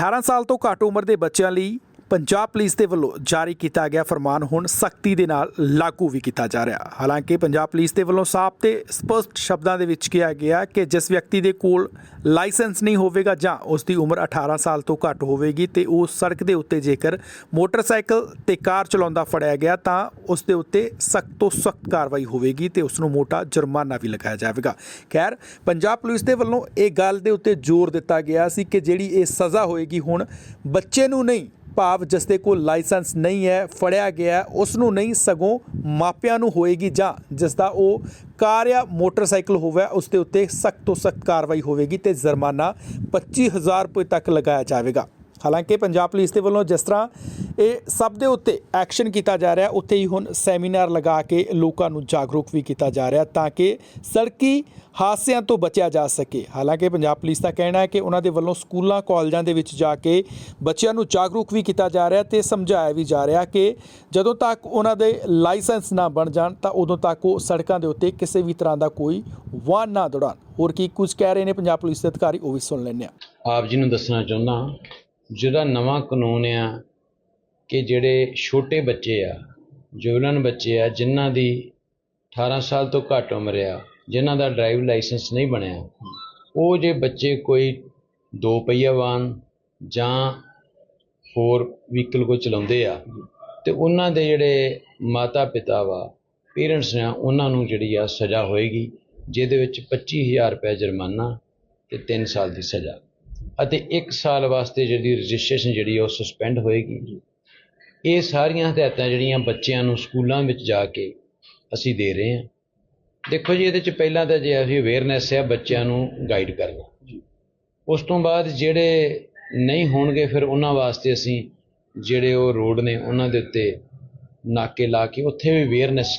18 ਸਾਲ ਤੋਂ ਘੱਟ ਉਮਰ ਦੇ ਬੱਚਿਆਂ ਲਈ ਪੰਜਾਬ ਪੁਲਿਸ ਦੇ ਵੱਲੋਂ ਜਾਰੀ ਕੀਤਾ ਗਿਆ ਫਰਮਾਨ ਹੁਣ ਸਖਤੀ ਦੇ ਨਾਲ ਲਾਗੂ ਵੀ ਕੀਤਾ ਜਾ ਰਿਹਾ। ਹਾਲਾਂਕਿ ਪੰਜਾਬ ਪੁਲਿਸ ਦੇ ਵੱਲੋਂ ਸਾਫ਼ ਤੇ ਸਪਸ਼ਟ ਸ਼ਬਦਾਂ ਦੇ ਵਿੱਚ ਕਿਹਾ ਗਿਆ ਕਿ ਜਿਸ ਵਿਅਕਤੀ ਦੇ ਕੋਲ ਲਾਇਸੈਂਸ ਨਹੀਂ ਹੋਵੇਗਾ ਜਾਂ ਉਸ ਦੀ ਉਮਰ 18 ਸਾਲ ਤੋਂ ਘੱਟ ਹੋਵੇਗੀ ਤੇ ਉਹ ਸੜਕ ਦੇ ਉੱਤੇ ਜੇਕਰ ਮੋਟਰਸਾਈਕਲ ਤੇ ਕਾਰ ਚਲਾਉਂਦਾ ਫੜਿਆ ਗਿਆ ਤਾਂ ਉਸ ਦੇ ਉੱਤੇ ਸਖਤ ਤੋਂ ਸਖਤ ਕਾਰਵਾਈ ਹੋਵੇਗੀ ਤੇ ਉਸ ਨੂੰ ਮੋਟਾ ਜੁਰਮਾਨਾ ਵੀ ਲਗਾਇਆ ਜਾਵੇਗਾ। ਖੈਰ, ਪੰਜਾਬ ਪੁਲਿਸ ਦੇ ਵੱਲੋਂ ਇਹ ਗੱਲ ਦੇ ਉੱਤੇ ਜ਼ੋਰ ਦਿੱਤਾ ਗਿਆ ਸੀ ਕਿ ਜਿਹੜੀ ਇਹ ਸਜ਼ਾ ਹੋਏਗੀ ਹੁਣ ਬੱਚੇ ਨੂੰ ਨਹੀਂ ਭਾਵ ਜਿਸ ਦੇ ਕੋਲ ਲਾਇਸੈਂਸ ਨਹੀਂ ਹੈ, ਫੜਿਆ ਗਿਆ ਉਸ ਨੂੰ ਨਹੀਂ ਸਗੋਂ ਮਾਪਿਆਂ ਨੂੰ ਹੋਏਗੀ ਜਾਂ ਜਿਸ ਦਾ ਉਹ ਕਾਰ ਜਾਂ ਮੋਟਰਸਾਈਕਲ ਹੋਵੇ, ਉਸ ਦੇ ਉੱਤੇ ਸਖਤ ਤੋਂ ਸਖਤ ਕਾਰਵਾਈ ਹੋਵੇਗੀ ਤੇ ਜੁਰਮਾਨਾ 25000 ਰੁਪਏ ਤੱਕ ਲਗਾਇਆ ਜਾਵੇਗਾ। ਹਾਲਾਂਕਿ ਪੰਜਾਬ ਪੁਲਿਸ ਦੇ ਵੱਲੋਂ ਜਿਸ ਤਰ੍ਹਾਂ ਇਹ ਸਭ ਦੇ ਉੱਤੇ ਐਕਸ਼ਨ ਕੀਤਾ ਜਾ ਰਿਹਾ। ਉੱਥੇ ਹੀ ਹੁਣ ਸੈਮੀਨਾਰ ਲਗਾ ਕੇ ਲੋਕਾਂ ਨੂੰ ਜਾਗਰੂਕ ਵੀ ਕੀਤਾ ਜਾ ਰਿਹਾ ਤਾਂ ਕਿ ਸੜਕੀ ਹਾਦਸਿਆਂ ਤੋਂ ਬਚਿਆ ਜਾ ਸਕੇ। ਹਾਲਾਂਕਿ ਪੰਜਾਬ ਪੁਲਿਸ ਦਾ ਕਹਿਣਾ ਹੈ ਕਿ ਉਹਨਾਂ ਦੇ ਵੱਲੋਂ ਸਕੂਲਾਂ, ਕਾਲਜਾਂ ਦੇ ਵਿੱਚ ਜਾ ਕੇ ਬੱਚਿਆਂ ਨੂੰ ਜਾਗਰੂਕ ਵੀ ਕੀਤਾ ਜਾ ਰਿਹਾ ਤੇ ਸਮਝਾਇਆ ਵੀ ਜਾ ਰਿਹਾ ਕਿ ਜਦੋਂ ਤੱਕ ਉਹਨਾਂ ਦੇ ਲਾਇਸੈਂਸ ਨਾ ਬਣ ਜਾਣ ਤਾਂ ਉਦੋਂ ਤੱਕ ਉਹ ਸੜਕਾਂ ਦੇ ਉੱਤੇ ਕਿਸੇ ਵੀ ਤਰ੍ਹਾਂ ਦਾ ਕੋਈ ਵਾਹਨ ਨਾ ਦੌੜਾਣ। ਹੋਰ ਕੀ ਕੁਝ ਕਹਿ ਰਹੇ ਨੇ ਪੰਜਾਬ ਪੁਲਿਸ ਦੇ ਅਧਿਕਾਰੀ ਉਹ ਵੀ ਸੁਣ ਲੈਂਦੇ ਹਾਂ। ਆਪ ਜੀ ਨੂੰ ਦੱਸਣਾ ਚਾਹੁੰਦਾ ਜਿਹੜਾ ਨਵਾਂ ਕਾਨੂੰਨ ਆ ਕਿ ਜਿਹੜੇ ਛੋਟੇ ਬੱਚੇ ਆ ਜੁਵਲਨ ਬੱਚੇ ਆ, ਜਿਨ੍ਹਾਂ ਦੀ 18 ਸਾਲ ਤੋਂ ਘੱਟ ਉਮਰ ਆ, ਜਿਨ੍ਹਾਂ ਦਾ ਡਰਾਈਵ ਲਾਇਸੈਂਸ ਨਹੀਂ ਬਣਿਆ, ਉਹ ਜੇ ਬੱਚੇ ਕੋਈ ਦੋ ਪਹੀਆ ਵਾਹਨ ਜਾਂ ਹੋਰ ਵਹੀਕਲ ਕੋਈ ਚਲਾਉਂਦੇ ਆ, ਤੇ ਉਹਨਾਂ ਦੇ ਜਿਹੜੇ ਮਾਤਾ ਪਿਤਾ ਵਾ, ਪੇਰੈਂਟਸ ਨੇ, ਉਹਨਾਂ ਨੂੰ ਜਿਹੜੀ ਆ ਸਜ਼ਾ ਹੋਏਗੀ, ਜਿਹਦੇ ਵਿੱਚ 25000 ਰੁਪਏ ਜੁਰਮਾਨਾ ਤੇ 3 ਸਾਲ ਦੀ ਸਜ਼ਾ। ਅਤੇ 1 ਸਾਲ ਵਾਸਤੇ ਜਿਹੜੀ ਰਜਿਸਟ੍ਰੇਸ਼ਨ ਜਿਹੜੀ ਆ, ਉਹ ਸਸਪੈਂਡ ਹੋਏਗੀ। ਇਹ ਸਾਰੀਆਂ ਹਦਾਇਤਾਂ ਜਿਹੜੀਆਂ ਬੱਚਿਆਂ ਨੂੰ ਸਕੂਲਾਂ ਵਿੱਚ ਜਾ ਕੇ ਅਸੀਂ ਦੇ ਰਹੇ ਹਾਂ। ਦੇਖੋ ਜੀ ਇਹਦੇ ਚ ਪਹਿਲਾਂ ਤਾਂ ਜੇ ਅਸੀਂ ਅਵੇਅਰਨੈਸ ਹੈ ਬੱਚਿਆਂ ਨੂੰ ਗਾਈਡ ਕਰਨਾ। ਉਸ ਤੋਂ ਬਾਅਦ ਜਿਹੜੇ ਨਹੀਂ ਹੋਣਗੇ ਫਿਰ ਉਹਨਾਂ ਵਾਸਤੇ ਅਸੀਂ ਜਿਹੜੇ ਉਹ ਰੋਡ ਨੇ ਉਹਨਾਂ ਦੇ ਉੱਤੇ ਨਾਕੇ ਲਾ ਕੇ ਉੱਥੇ ਵੀ ਅਵੇਅਰਨੈਸ